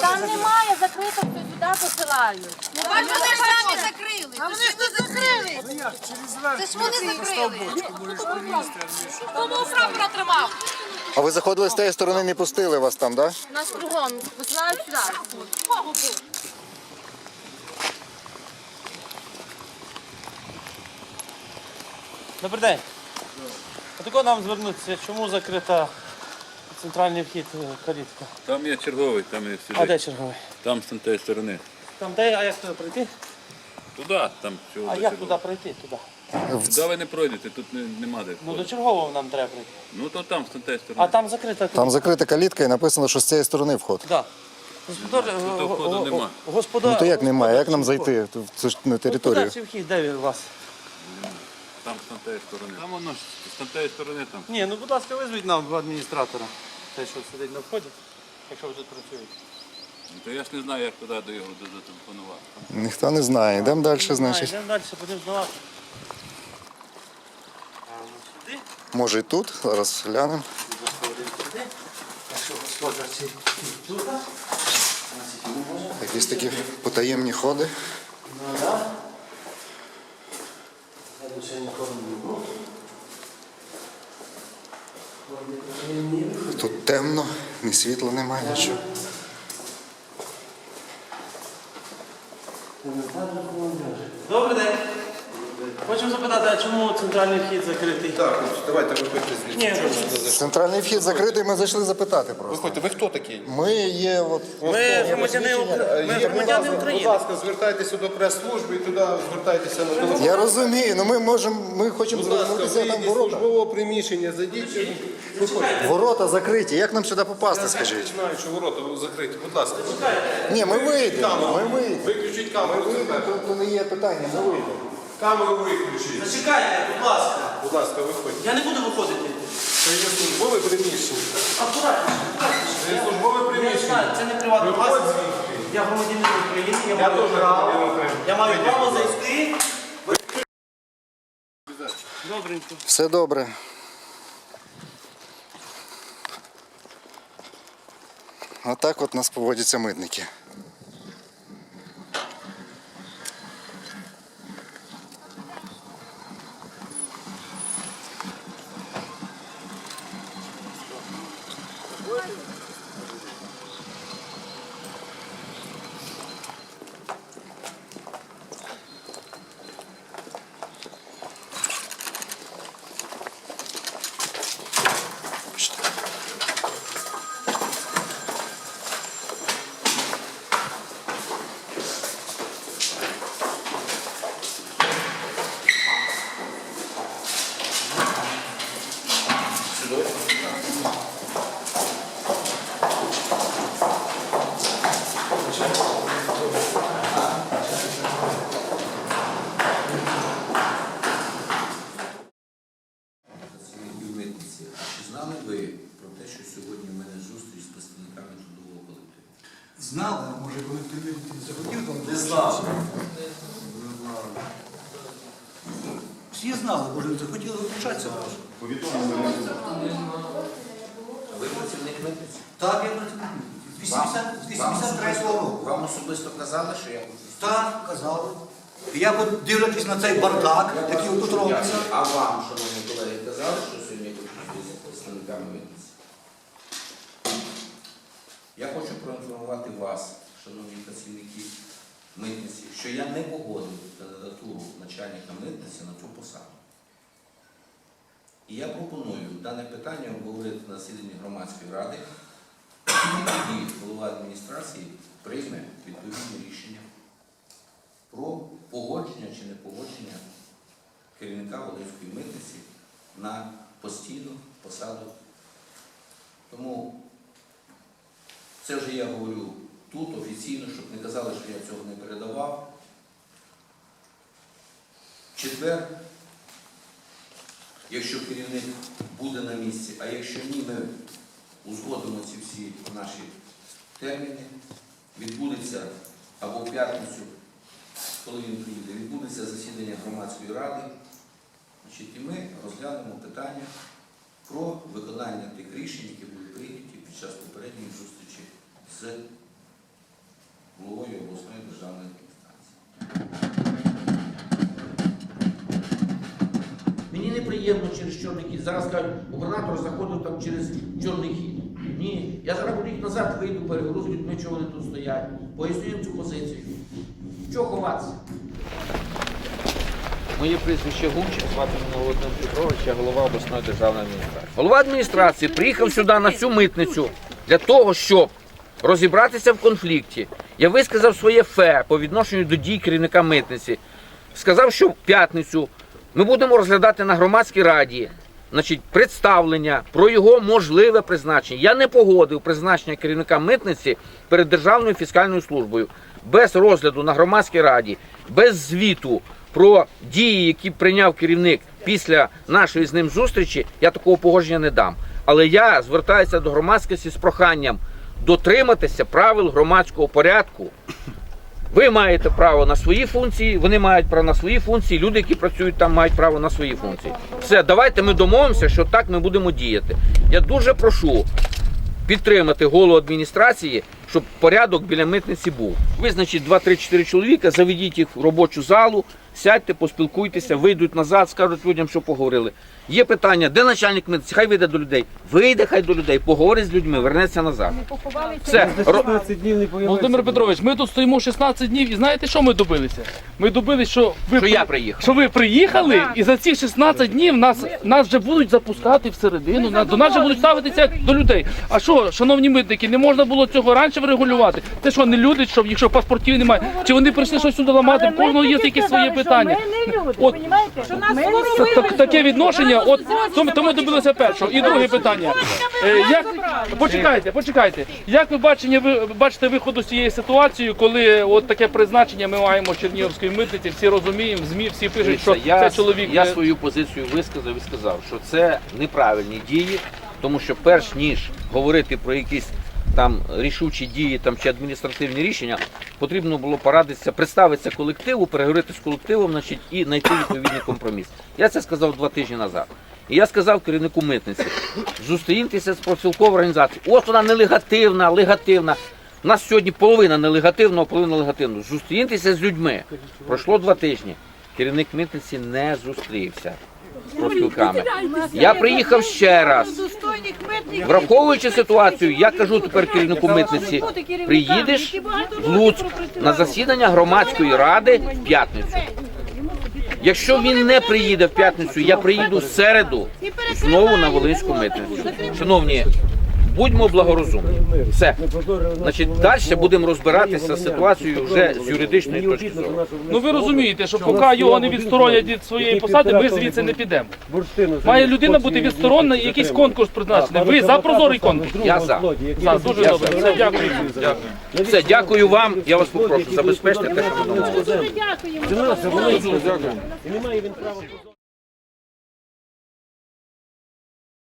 Там немає закрито, хто сюди посилають. Ну, бачите, вони ж самі закрили. А вони ж не закрили. Це ж вони закрили. Тому прапора тримав. А ви заходили з тієї сторони, не пустили вас там, так? Да? Нас кругом посилають сюди. Добрий день. А тако нам звернутися, чому закрита центральний вхід е, калітка? Там є черговий, там є А де черговий? Там з тієї сторони. Там де, а як туди пройти? Туди, там чого. А як туди пройти? Туди. Туди ви не пройдете, тут не, нема де. Ну до чергового нам треба пройти. Ну то там з тієї сторони. А там закрита Там закрита калітка і написано, що з цієї сторони вход. Да. Господар, Тут входу нема. Господар, Ну то як немає? Як нам зайти? Це ж на територію. Господарчий вхід, де він у вас? Там з тієї сторони. Там воно ж з тієї сторони там. Ні, ну будь ласка, визвіть нам адміністратора. Те, що сидить на вході, якщо ви тут працюєте. Ну, То я ж не знаю, як туди до його зателефонувати. Ніхто не знає. Йдемо далі, значить. Йдемо далі, будемо здавати. Сюди. Може і тут. Зараз глянемо. Якщо господар цей тут, Якісь такі потаємні ходи. ну да. Я до цього нікого не був. Тут темно, ні світла немає, нічого. Добрий день. Хочемо запитати, а чому центральний вхід закритий? Так, от давайте виходьте звідси. Ні, Чого ну, ви сюди зайшли? Центральний вхід закритий, ми зайшли запитати просто. Виходьте, ви хто такий? Ми є от. ми громадяни, ми Є, громадяни будь ласка, України. Будь ласка, звертайтеся до прес-служби і туди звертайтеся на телефон. Я розумію, ну ми можемо, ми хочемо Будь ласка, звернутися там вийдіть з ворота. службового приміщення, зайдіть. Виходьте. Ворота закриті. Як нам сюди попасти, Я скажіть? знаю, що ворота закриті. Будь ласка, Ні, ми вийдемо. Ми вийдемо. виключіть Ми камеру. вийдемо, то, то не є питання, ми вийдемо. Камеру виключіть. Зачекайте, будь ласка. Будь ласка, виходьте. Я не буду виходити. Це є службове приміщення. Акуратніше. Це є службове Я приміщення. знаю, це не приватна Виходь власність. звідти. Я громадянин України, я, Я маю теж право. громадянин України. Я маю право зайти. Добренько. Все добре. Отак от нас поводяться митники. What? Знали ви про те, що сьогодні в мене зустріч з представниками трудового колективу? Знали, а може коли не захотів там. Не знав. Всі знали, може не захотіли вивчатися. може. А ви працівник митниці? Так, я 80 з 83-го року. Вам особисто казали, що я хочу Так, казали. Я от дивлячись на цей бардак, який тут робиться. А вам, шановні колеги, казали, що сьогодні я хочу зустрітися з представниками митниці? Я хочу проінформувати вас, шановні працівники митниці, що я не погодив кандидатуру начальника митниці на цю посаду. І я пропоную дане питання обговорити на засіданні громадської ради, тоді голова адміністрації прийме відповідне рішення про погодження чи не погодження керівника Волинської митниці на постійну посаду. Тому це вже я говорю тут офіційно, щоб не казали, що я цього не передавав. Четвер, якщо керівник буде на місці, а якщо ні, ми узгодимо ці всі наші терміни, відбудеться або в п'ятницю коли він приїде, відбудеться засідання громадської ради. Значить, і ми розглянемо питання про виконання тих рішень, які були прийняті під час попередньої зустрічі з головою обласної державної адміністрації. Мені неприємно через чорний хід. Зараз кажуть, губернатор заходив там через чорний хід. Ні, я зараз буду їх назад вийду, перегрузу людьми, чого вони тут стоять. Поясню цю позицію. Чого ховатися? Моє прізвище Гумчик, звати мене Володимир Петрович, я голова обласної державної адміністрації. Голова адміністрації приїхав сюди на цю митницю для того, щоб розібратися в конфлікті. Я висказав своє фе по відношенню до дій керівника митниці. Сказав, що в п'ятницю ми будемо розглядати на громадській раді значить, представлення про його можливе призначення. Я не погодив призначення керівника митниці перед Державною фіскальною службою без розгляду на громадській раді, без звіту про дії, які прийняв керівник після нашої з ним зустрічі. Я такого погодження не дам. Але я звертаюся до громадськості з проханням дотриматися правил громадського порядку. Ви маєте право на свої функції, вони мають право на свої функції, люди, які працюють там, мають право на свої функції. Все, давайте ми домовимося, що так ми будемо діяти. Я дуже прошу підтримати голову адміністрації, щоб порядок біля митниці був. Визначіть 2-3-4 чоловіка, заведіть їх в робочу залу, сядьте, поспілкуйтеся, вийдуть назад, скажуть людям, що поговорили. Є питання, де начальник митниці? Хай вийде до людей. Вийде хай до людей, поговорить з людьми, вернеться назад. Все, ро- Володимир Петрович, ми тут стоїмо 16 днів і знаєте, що ми добилися? Ми добилися, що ви, Що я приїхав. що ви приїхали, і за ці 16 днів нас, нас вже будуть запускати всередину, нас, до нас вже будуть ставитися як до людей. А що, шановні митники, не можна було цього раніше врегулювати? Це що, не люди, що якщо паспортів немає? Чи вони прийшли щось сюди ламати? В кожного є якісь свої питання. Ми не люди, От. понімаєте? Що нас так- таке відношення, от тому, тому добилися першого. І друге питання. Е, як, почекайте, почекайте. Як ви бачення, ви бачите виходу з цієї ситуації, коли от таке призначення ми маємо Чернігівської митниці, всі розуміємо, ЗМІ всі пишуть, що я, це чоловік. я свою позицію висказав і сказав, що це неправильні дії, тому що перш ніж говорити про якісь там рішучі дії там чи адміністративні рішення, потрібно було порадитися, представитися колективу, переговорити з колективом, значить, і знайти відповідний компроміс. Я це сказав два тижні назад. І я сказав керівнику митниці, зустріньтеся з профспілковою організацією. От вона нелегативна, легативна. У нас сьогодні половина нелегативного, половина легативного. Зустріньтеся з людьми. Пройшло два тижні. Керівник митниці не зустрівся з профспілками. Я приїхав ще раз. Враховуючи ситуацію, я кажу тепер керівнику митниці, приїдеш в Луцьк на засідання громадської ради в п'ятницю. Якщо він не приїде в п'ятницю, я приїду в середу знову на Волинську митницю. Шановні, будьмо благорозумні. Все. Значить, далі будемо розбиратися з ситуацією вже з юридичної точки зору. Ну ви розумієте, що поки його не відсторонять від своєї посади, ми звідси не підемо. Має людина бути відсторонена і якийсь конкурс призначений. Ви за прозорий конкурс? Я за. За, дуже добре. Все, дякую. Дякую. Все, дякую вам. Я вас попрошу, забезпечте те, що ви дякуємо. І немає він права.